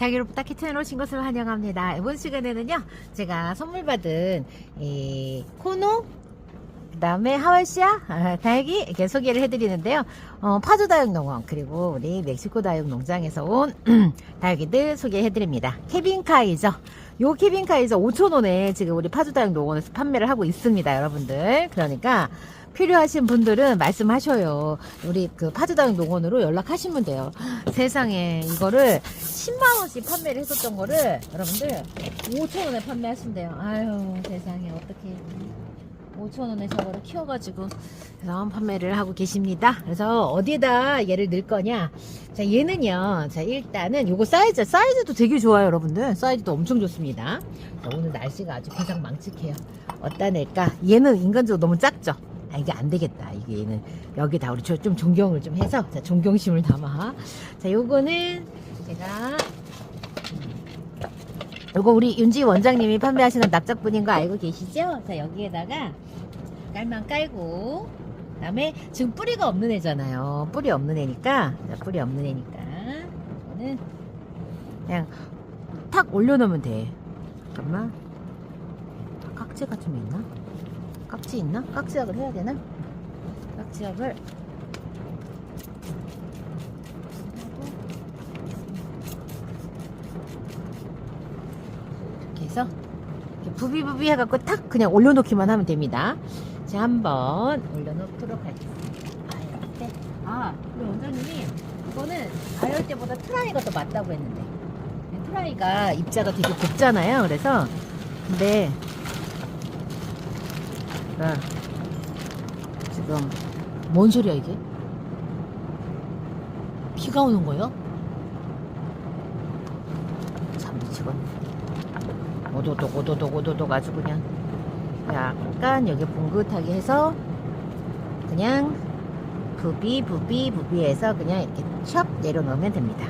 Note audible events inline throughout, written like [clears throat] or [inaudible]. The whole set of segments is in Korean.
달기로부터 키친에 오신 것을 환영합니다. 이번 시간에는요, 제가 선물 받은 이 코노, 그 다음에 하와시아 아, 달기 이렇게 소개를 해드리는데요. 어, 파주 다육농원 그리고 우리 멕시코 다육농장에서 온 [clears throat] 달기들 소개해드립니다. 케빈카이죠. 요 케빈카이죠. 5,000원에 지금 우리 파주 다육농원에서 판매를 하고 있습니다, 여러분들. 그러니까 필요하신 분들은 말씀하셔요. 우리 그 파주다육 농원으로 연락하시면 돼요. 세상에 이거를 10만 원씩 판매를 했었던 거를 여러분들 5천 원에 판매하신대요. 아유 세상에 어떻게 5천 원에 저거를 키워가지고 그래서 판매를 하고 계십니다. 그래서 어디에다 얘를 넣을 거냐? 자 얘는요. 자 일단은 요거 사이즈 사이즈도 되게 좋아요, 여러분들. 사이즈도 엄청 좋습니다. 자, 오늘 날씨가 아주 가장 망측해요. 어디다 낼까? 얘는 인간적으로 너무 작죠? 아, 이게 안 되겠다. 이게 얘는 여기다 우리 저좀 존경을 좀 해서 자, 존경심을 담아. 자, 요거는 제가 요거 우리 윤지 원장님이 판매하시는 납작분인 거 알고 계시죠? 자, 여기에다가 깔만 깔고 그다음에 지금 뿌리가 없는 애잖아요. 뿌리 없는 애니까 자, 뿌리 없는 애니까 이거는 그냥 탁 올려놓으면 돼. 잠깐만. 깍지가 좀 있나? 깍지 있나? 깍지약을 해야 되나? 깍지약을 이렇게 해서 이렇게 부비부비 해갖고 탁 그냥 올려놓기만 하면 됩니다. 자 한번 올려놓도록 하겠습니다. 아열대. 아 우리 원장님이 이거는 아열대보다 트라이가 더 맞다고 했는데 트라이가 입자가 되게 곱잖아요. 그래서 근데 아, 지금 뭔 소리야 이게? 비가 오는 거요? 참 미치겠네. 오도독 오도독 오도독 아주 그냥 약간 여기 봉긋하게 해서 그냥 부비 부비 부비해서 그냥 이렇게 촥 내려놓으면 됩니다.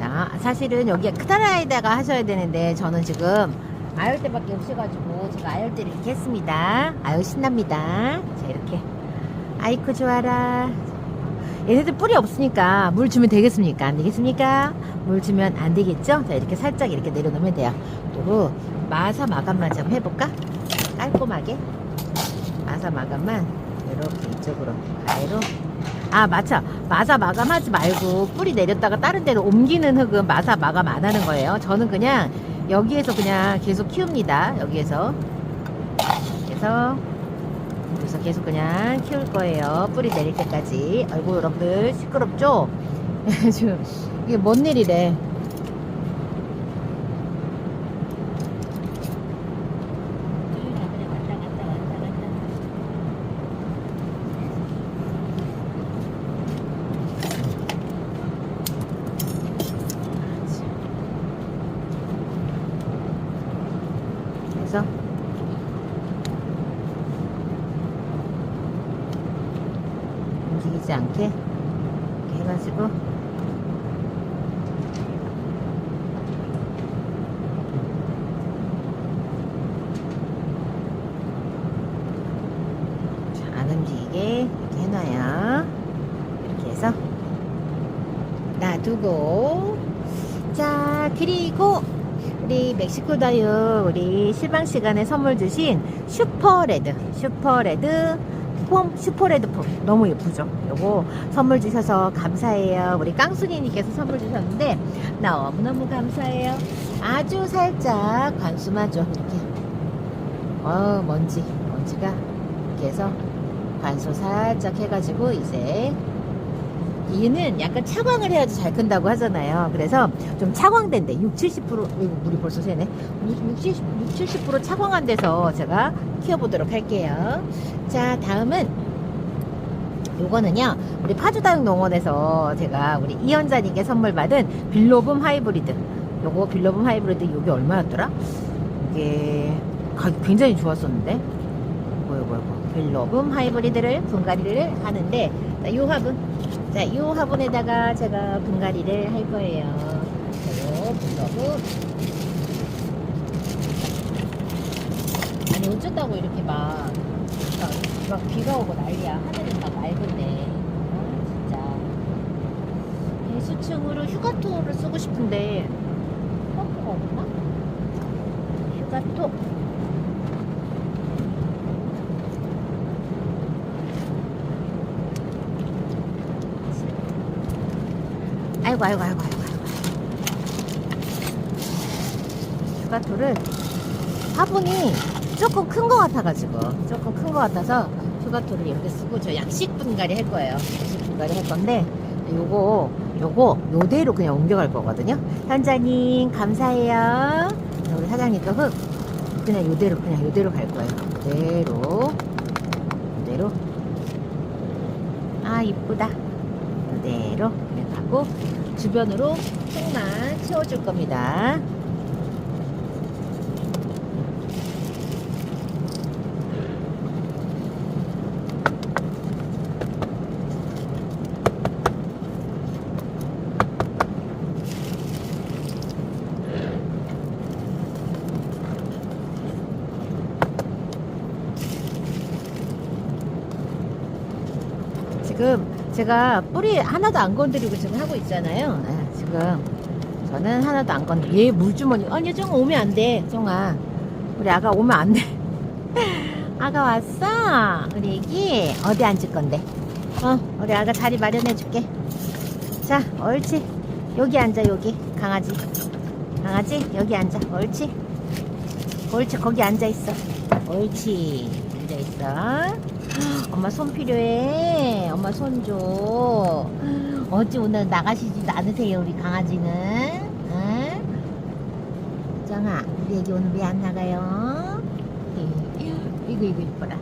자 사실은 여기에 크다라에다가 하셔야 되는데 저는 지금 아열대밖에 없어가지고 제가 아열대를 이렇게 했습니다. 아유 신납니다. 자 이렇게 아이코 좋아라. 얘네들 뿌리 없으니까 물 주면 되겠습니까? 안 되겠습니까? 물 주면 안 되겠죠? 자 이렇게 살짝 이렇게 내려놓으면 돼요. 그리고 마사 마감만 좀 해볼까? 깔끔하게 마사 마감만 이렇게 이쪽으로 가위로 아 맞죠 마사 마감하지 말고 뿌리 내렸다가 다른 데로 옮기는 흙은 마사 마감 안 하는 거예요 저는 그냥 여기에서 그냥 계속 키웁니다. 여기에서. 그래서 그래서 계속 그냥 키울 거예요. 뿌리 내릴 때까지. 아이고 여러분들 시끄럽죠? [laughs] 이게 뭔 일이래 그래서 움직이지 않게. 이렇게 해가지고. 자, 안 움직이게 이렇게 해놔요. 이렇게 해서 놔두고. 자 그리고 우리 멕시코 다육 우리 실방 시간에 선물 주신 슈퍼레드 슈퍼레드 폼 슈퍼레드 폼. 너무 예쁘죠? 요거 선물 주셔서 감사해요. 우리 깡순이님께서 선물 주셨는데 너무너무 감사해요. 아주 살짝 관수만 좀 이렇게. 어 먼지 먼지가 이렇게 해서 관수 살짝 해가지고 이제 얘는 약간 차광을 해야지 잘 큰다고 하잖아요. 그래서 좀 차광된 데 6, 70% 이거 물이 벌써 새네. 6, 70, 6, 70% 차광한 데서 제가 키워보도록 할게요. 자, 다음은 요거는요. 우리 파주다육 농원에서 제가 우리 이현자님께 선물 받은 빌로붐 하이브리드. 요거 빌로붐 하이브리드 요게 얼마였더라? 이게 가격 굉장히 좋았었는데. 빌로붐 하이브리드를 분갈이를 하는데 자, 요 화분 자, 이 화분에다가 제가 분갈이를 할 거예요. 요 빌로붐 아니 어쩌다고 이렇게 막, 막, 막 비가 오고 난리야. 하늘이 막 맑은데. 아, 진짜. 배수층으로 휴가토를 쓰고 싶은데 펌프가 없나? 휴가토 아이고 아이고 아이고 아이고 휴가토를 화분이 조금 큰 거 같아가지고 조금 큰 거 같아서 휴가토를 이렇게 쓰고 저 약식 분갈이 할 거예요. 약식 분갈이 할 건데 요거 요거 요대로 그냥 옮겨갈 거거든요. 현자님 감사해요. 우리 사장님도 흙. 그냥 요대로 그냥 요대로 갈 거예요. 요대로. 요대로. 아 이쁘다. 이렇게 가고 주변으로 흙만 채워줄 겁니다. 지금 제가 뿌리 하나도 안 건드리고 지금 하고 있잖아요. 네, 지금 저는 하나도 안 건드. 얘 물주머니. 아니 정 오면 안 돼, 정아. 우리 아가 오면 안 돼. [laughs] 아가 왔어. 우리 애기 어디 앉을 건데? 어, 우리 아가 자리 마련해 줄게. 자, 옳지. 여기 앉아 여기 강아지. 강아지 여기 앉아. 옳지. 옳지 거기 앉아 있어. 옳지. 앉아 있어. 엄마 손 필요해. 엄마 손 줘. 어찌 오늘 나가시지도 않으세요, 우리 강아지는? 응? 정아, 우리 애기 오늘 왜 안 나가요? 이거, 이거 이뻐라.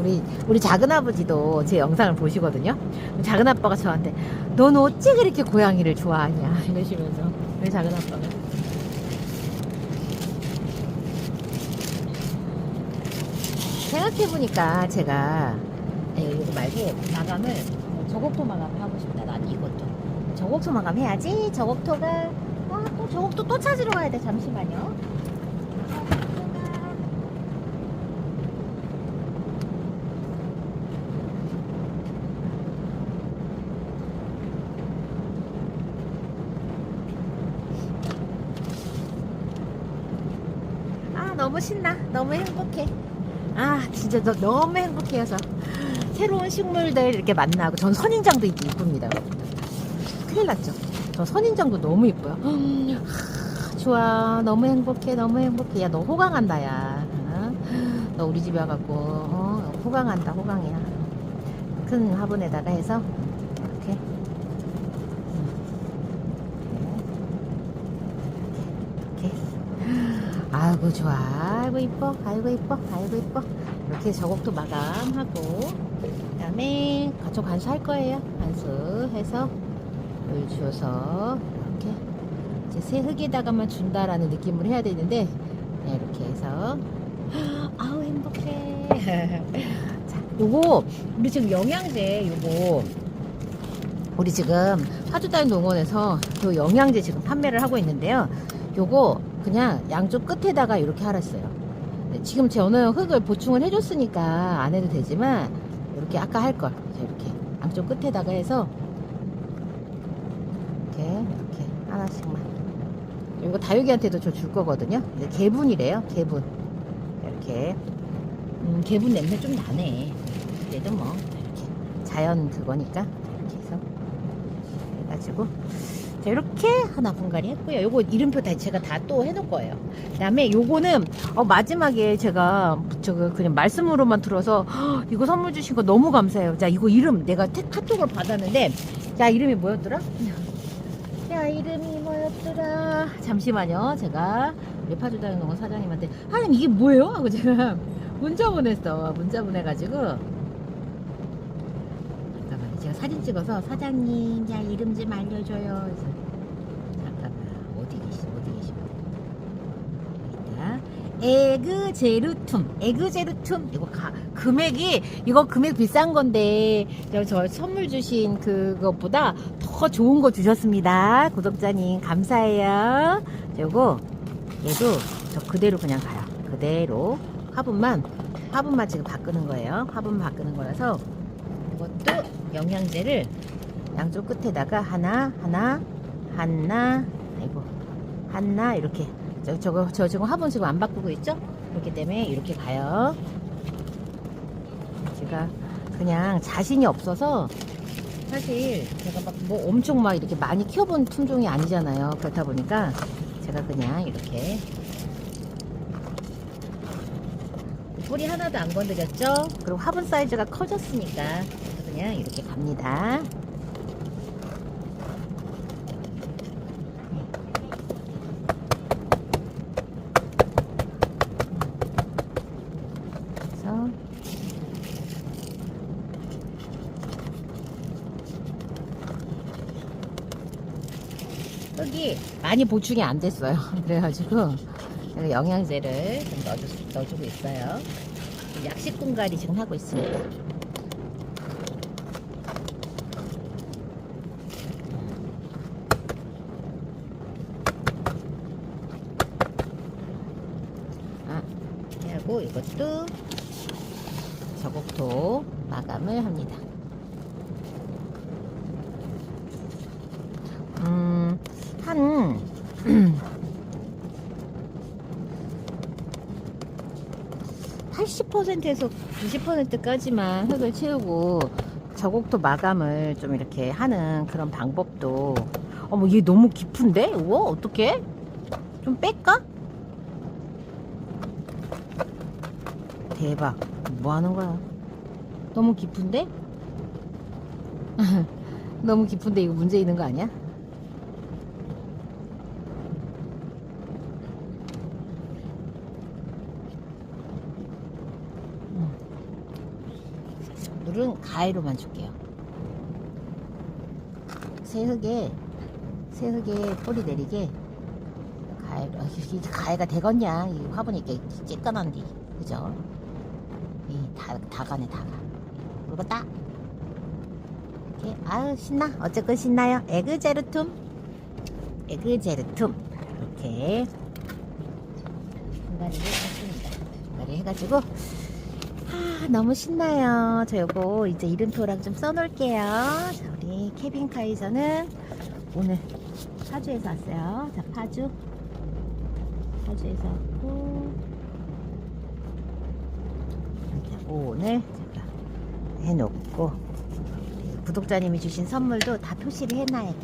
우리, 우리 작은 아버지도 제 영상을 보시거든요. 작은 아빠가 저한테, 넌 어찌 그렇게 고양이를 좋아하냐? 이러시면서. 우리 작은 아빠가. 생각해보니까 제가 아니, 이거 말고 마감을 저곡토 마감 하고 싶다. 난 이것도. 저곡토 마감 해야지. 저곡토가 아 또 저곡토 또 찾으러 가야 돼. 잠시만요. 아 너무 신나. 너무 행복해 아 진짜 너, 너무 행복해서 새로운 식물들 이렇게 만나고 전 선인장도 이렇게 이쁩니다. 큰일 났죠. 저 선인장도 너무 이뻐요. 하, 좋아. 너무 행복해 너무 행복해. 야 너 호강한다 야너 어? 우리 집에 와갖고 어, 호강한다 호강이야 큰 화분에다가 해서 이렇게 아이고 좋아. 아이고 이뻐. 아이고 이뻐. 아이고 이뻐. 이렇게 저곡도 마감하고 그 다음에 가족 관수할 거예요. 관수해서 물 주어서 이렇게 이제 새 흙에다가만 준다라는 느낌으로 해야 되는데 네, 이렇게 해서. 아우 행복해. [laughs] 자 요거 우리 지금 영양제 요거. 우리 지금 파주다인 농원에서 요 영양제 지금 판매를 하고 있는데요. 요거 그냥 양쪽 끝에다가 이렇게. 네, 지금 저는 흙을 보충을 해줬으니까 안 해도 되지만 이렇게 아까 할 걸. 자, 이렇게 양쪽 끝에다가 해서 이렇게 이렇게 하나씩만. 이거 다육이한테도 저 줄 거거든요. 개분이래요. 개분. 이렇게 음, 개분 냄새 좀 나네. 그래도 뭐 이렇게 자연 그거니까 이렇게 해서 해가지고. 자, 이렇게 하나 분갈이 했고요. 요거 이름표 다 제가 다 또 해놓을 거예요. 그 다음에 요거는, 어, 마지막에 제가, 저거, 그냥 말씀으로만 들어서, "헉, 이거 선물 주신 거 너무 감사해요. 자, 이거 이름 내가 태, 카톡으로 받았는데, 자, 이름이 뭐였더라? 야, 이름이 뭐였더라? 잠시만요. 제가, 우리 파주다육 농원 사장님한테, 하나님 이게 뭐예요? 하고 제가 [laughs] 문자 보냈어. 문자 보내가지고, 사진 찍어서 사장님 야 이름 좀 알려줘요. 잠깐만 어디 계시 어디 계시 있다 에그제르툼 에그제르툼. 이거 가, 금액이 이거 금액 비싼 건데 저, 저 선물 주신 그것보다 더 좋은 거 주셨습니다. 구독자님 감사해요. 요거 얘도 저 그대로 그냥 가요. 그대로 화분만 화분만 지금 바꾸는 거예요. 화분 바꾸는 거라서 영양제를 양쪽 끝에다가 하나, 하나, 하나, 아이고, 하나, 이렇게. 저, 저거, 저 지금 화분 지금 안 바꾸고 있죠? 그렇기 때문에 이렇게 가요. 제가 그냥 자신이 없어서 사실 제가 막 뭐 엄청 막 이렇게 많이 키워본 품종이 아니잖아요. 그렇다 보니까 제가 그냥 이렇게 뿌리 하나도 안 건드렸죠? 그리고 화분 사이즈가 커졌으니까 그냥 이렇게 갑니다. 그래서 여기 많이 보충이 안 됐어요. [laughs] 그래가지고 영양제를 좀 넣어주, 넣어주고 있어요. 약식 분갈이 지금 하고 있습니다. 아, 하고 이것도 저곡토 마감을 합니다. 음, 한, [clears throat] 팔십 퍼센트에서 90%까지만 흙을 채우고 저곡토 마감을 좀 이렇게 하는 그런 방법도 어머 얘 너무 깊은데? 우와 어떡해? 좀 뺄까? 대박 뭐 하는 거야? 너무 깊은데? [laughs] 너무 깊은데 이거 문제 있는 거 아니야? 물은 가해로만 줄게요. 새 흙에 새 흙에 뿌리 내리게 가해로 아, 가해가 되겠냐? 이 화분이 이렇게 쬐끈한디 그죠? 이 다 다가네 다가 그리고 딱 이렇게 아유 신나 어쨌건 신나요 에그제르툼 에그제르툼 이렇게 중간에 했습니다. 중간에 해가지고 아, 너무 신나요. 저 요거 이제 이름표랑 좀 써놓을게요. 자, 우리 케빈카에서는 오늘 파주에서 왔어요. 자, 파주. 파주에서 왔고. 오늘 제가 해놓고, 구독자님이 주신 선물도 다 표시를 해놔야 돼.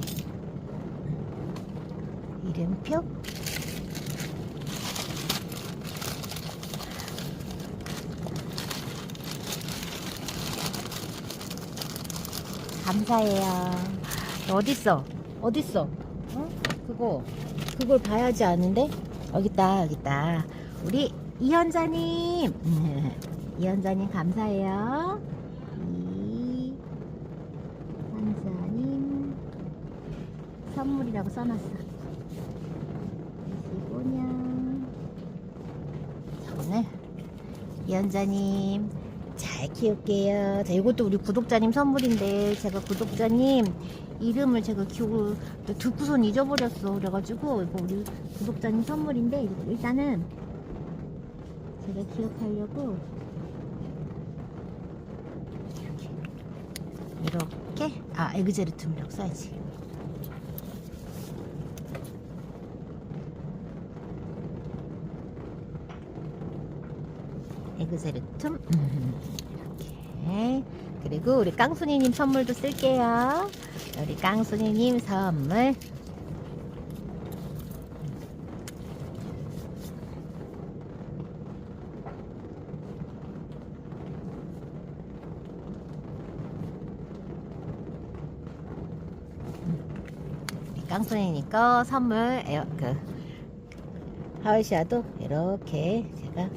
이름표. 감사해요. 어딨어? 어딨어? 어? 그거 그걸 봐야지 아는데? 여기 있다 여기 있다. 우리 이현자님 [laughs] 이현자님 감사해요. 이현자님 선물이라고 써놨어. 25년 자, 오늘 이현자님 잘 키울게요. 자, 이것도 우리 구독자님 선물인데 제가 구독자님 이름을 제가 기억을 듣고선 잊어버렸어. 그래가지고 이거 우리 구독자님 선물인데 일단은 제가 기억하려고 이렇게? 아 에그제르툼이라고 써야지. 에그제르툼 이렇게. 그리고 우리 깡순이님 선물도 쓸게요. 우리 깡순이님 선물 깡순이니까 선물 에어 그 하울샤도 이렇게 제가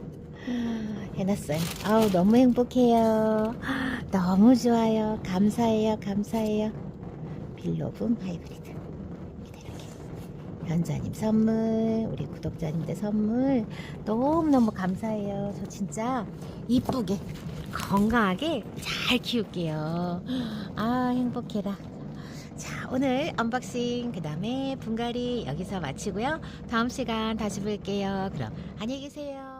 해놨어요. 아우 너무 행복해요. [gasps] 너무 좋아요. 감사해요. 감사해요. 빌로붐 하이브리드. 이렇게. 현자님 선물, 우리 구독자님들 선물 너무너무 감사해요. 저 진짜 이쁘게 건강하게 잘 키울게요. [gasps] 아 행복해라. 자 오늘 언박싱 그 다음에 분갈이 여기서 마치고요. 다음 시간 다시 뵐게요. 그럼 안녕히 계세요.